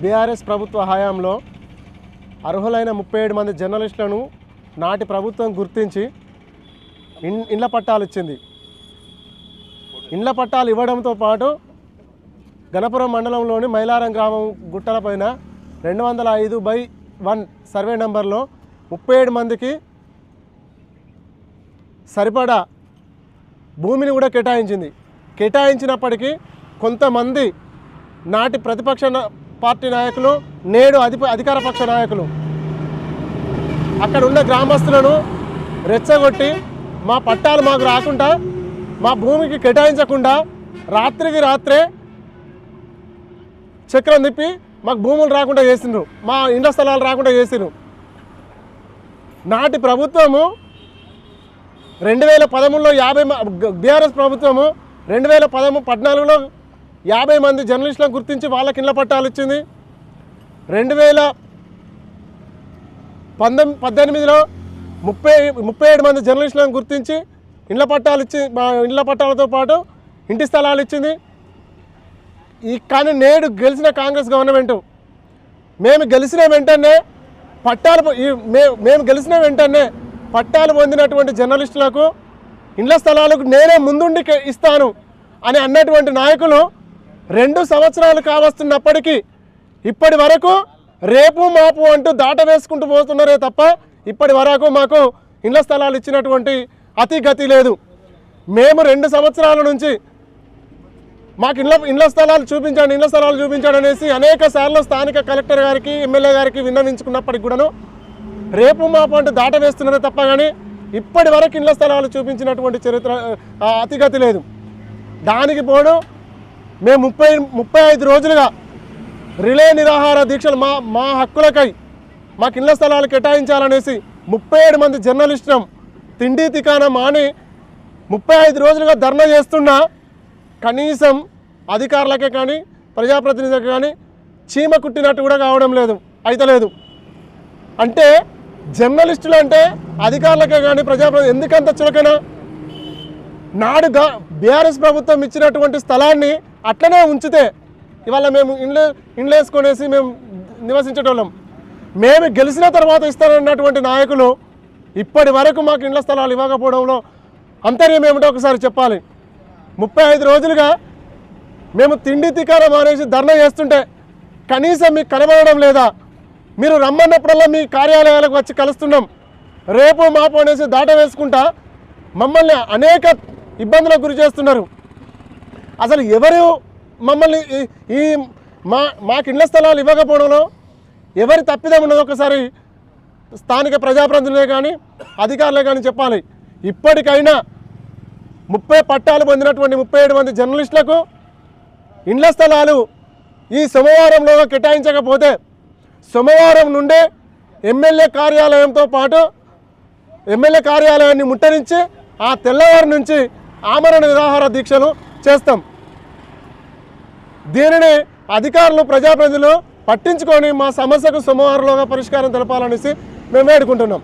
BRS ప్రభుత్వ హయాంలో అర్హులైన ముప్పై ఏడు మంది జర్నలిస్టులను నాటి ప్రభుత్వం గుర్తించి ఇన్ ఇండ్ల పట్టాలు ఇచ్చింది. ఇండ్ల పట్టాలు ఇవ్వడంతో పాటు గణపురం మండలంలోని మైలారం గ్రామం గుట్టలపైన రెండు వందల ఐదు బై వన్ సర్వే నెంబర్లో ముప్పై ఏడు మందికి సరిపడా భూమిని కూడా కేటాయించింది. కేటాయించినప్పటికీ కొంతమంది నాటి ప్రతిపక్ష పార్టీ నాయకులు నేడు అధిప అధికార పక్ష నాయకులు. అక్కడ ఉన్న గ్రామస్తులను రెచ్చగొట్టి మా పట్టాలు మాకు రాకుండా మా భూమికి కేటాయించకుండా రాత్రికి రాత్రే చక్రం తిప్పి మాకు భూములు రాకుండా చేసిండ్రు. మా ఇండ్ల స్థలాలు రాకుండా చేసిండ్రు. నాటి ప్రభుత్వము రెండు వేల పదమూడులో యాభై బీఆర్ఎస్ ప్రభుత్వము రెండు వేల పదమూ పద్నాలుగులో యాభై మంది జర్నలిస్టులను గుర్తించి వాళ్ళకి ఇళ్ళ పట్టాలు ఇచ్చింది. రెండు వేల పంతొమ్మిది పద్దెనిమిదిలో ముప్పై ముప్పై ఏడు మంది జర్నలిస్టులను గుర్తించి ఇళ్ళ పట్టాలు ఇచ్చి మా ఇళ్ళ పట్టాలతో పాటు ఇంటి స్థలాలు ఇచ్చింది. ఈ కానీ నేడు గెలిచిన కాంగ్రెస్ గవర్నమెంట్. మేము గెలిచిన వెంటనే పట్టాలు మేము గెలిచిన వెంటనే పట్టాలు పొందినటువంటి జర్నలిస్టులకు ఇండ్ల స్థలాలకు నేనే ముందుండి ఇస్తాను అని అన్నటువంటి నాయకులు రెండు సంవత్సరాలు కావస్తున్నప్పటికీ ఇప్పటి వరకు రేపు మాపు అంటూ దాట వేసుకుంటూ పోతున్నారే తప్ప ఇప్పటి వరకు మాకు ఇండ్ల స్థలాలు ఇచ్చినటువంటి అతి గతి లేదు. మేము రెండు సంవత్సరాల నుంచి మాకు ఇండ్ల ఇండ్ల స్థలాలు చూపించండి ఇండ్ల స్థలాలు చూపించండి అనేసి అనేక సార్లు స్థానిక కలెక్టర్ గారికి ఎమ్మెల్యే గారికి విన్నవించుకున్నప్పటికి కూడాను రేపు మాపు అంటూ దాట వేస్తున్నారే తప్ప కానీ ఇప్పటి వరకు ఇండ్ల స్థలాలు చూపించినటువంటి చరిత్ర అతిగతి లేదు. దానికి పోను మేము ముప్పై ముప్పై ఐదు రోజులుగా రిలే నిరాహార దీక్షలు మా మా హక్కులకై మాకు ఇళ్ళ స్థలాలు కేటాయించాలనేసి ముప్పై ఏడు మంది జర్నలిస్టులం తిండి తికానా మాని ముప్పై ఐదు రోజులుగా ధర్నా చేస్తున్నా కనీసం అధికారులకే కానీ ప్రజాప్రతినిధులకు కానీ చీమ కుట్టినట్టు కూడా కావడం లేదు అయితలేదు అంటే జర్నలిస్టులు అంటే అధికారులకే కానీ ప్రజాప్రతి ఎందుకంత చులకన? నాడు బీఆర్ఎస్ ప్రభుత్వం ఇచ్చినటువంటి స్థలాన్ని అట్లనే ఉంచితే ఇవాళ మేము ఇండ్లు ఇండ్లు వేసుకొనేసి మేము నివసించేటోళ్ళం. మేము గెలిచిన తర్వాత ఇస్తానన్నటువంటి నాయకులు ఇప్పటి వరకు మాకు ఇండ్ల స్థలాలు ఇవ్వకపోవడంలో అంతర్యం ఏమిటో ఒకసారి చెప్పాలి. ముప్పై ఐదు రోజులుగా మేము తిండి తికారం మానేసి ధర్నా చేస్తుంటే కనీసం మీకు కనబడడం లేదా? మీరు రమ్మన్నప్పుడల్లా మీ కార్యాలయాలకు వచ్చి కలుస్తున్నాం. రేపు మాపు అనేసి దాట వేసుకుంటా మమ్మల్ని అనేక ఇబ్బందులకు గురి చేస్తున్నారు. అసలు ఎవరు మమ్మల్ని ఈ- ఈ మా మాకు ఇళ్ళ స్థలాలు ఇవ్వకపోవడంలో ఎవరి తప్పిదం ఉన్నదో ఒకసారి స్థానిక ప్రజాప్రతినిధులే కానీ అధికారులే కానీ చెప్పాలి. ఇప్పటికైనా ముప్పై పట్టాలు పొందినటువంటి ముప్పై ఏడు మంది జర్నలిస్టులకు ఇండ్ల స్థలాలు ఈ సోమవారంలో కేటాయించకపోతే సోమవారం నుండే ఎమ్మెల్యే కార్యాలయంతో పాటు ఎమ్మెల్యే కార్యాలయాన్ని ముట్టరించి ఆ తెల్లవారి నుంచి ఆమరణ నిరాహార దీక్షలు చేస్తాం. దీనిని అధికారులు ప్రజాప్రతినిధులు పట్టించుకొని మా సమస్యకు సోమవారంలోగా పరిష్కారం తెలపాలనేసి మేము వేడుకుంటున్నాం